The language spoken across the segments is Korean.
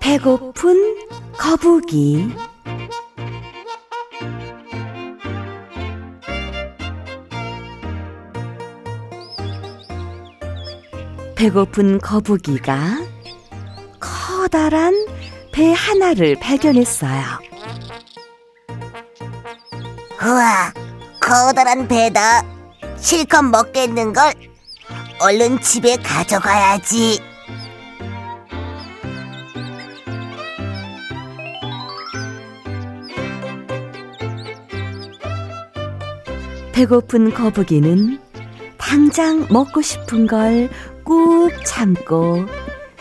배고픈 거북이. 배고픈 거북이가 커다란 배 하나를 발견했어요. 우와, 커다란 배다. 실컷 먹겠는걸. 얼른 집에 가져가야지. 배고픈 거북이는 당장 먹고 싶은 걸 꾹 참고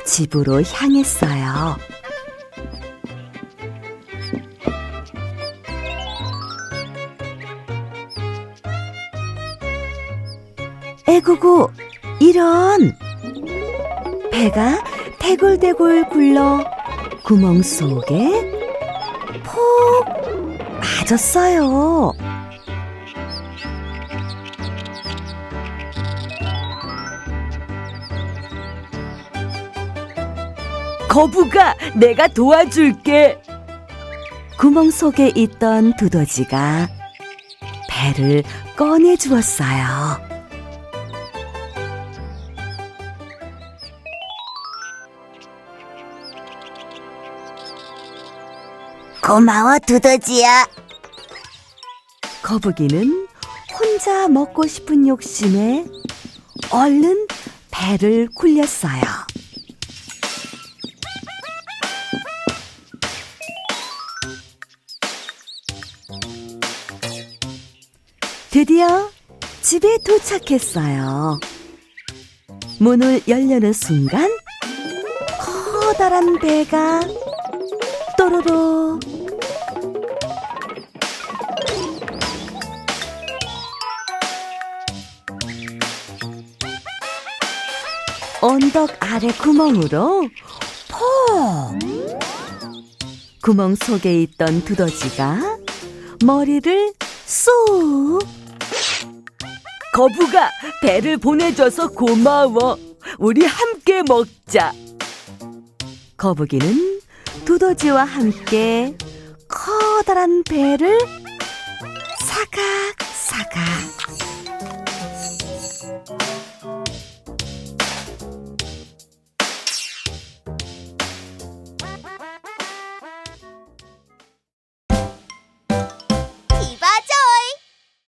집으로 향했어요. 에구구, 이런! 배가 대굴대굴 굴러 구멍 속에 폭 빠졌어요. 거북아, 내가 도와줄게. 구멍 속에 있던 두더지가 배를 꺼내 주었어요. 고마워, 두더지야. 거북이는 혼자 먹고 싶은 욕심에 얼른 배를 굴렸어요. 드디어 집에 도착했어요. 문을 열려는 순간 커다란 배가 또로로 언덕 아래 구멍으로 폭! 구멍 속에 있던 두더지가 머리를 쏙! 거북아, 배를 보내줘서 고마워. 우리 함께 먹자. 거북이는 두더지와 함께 커다란 배를 사각사각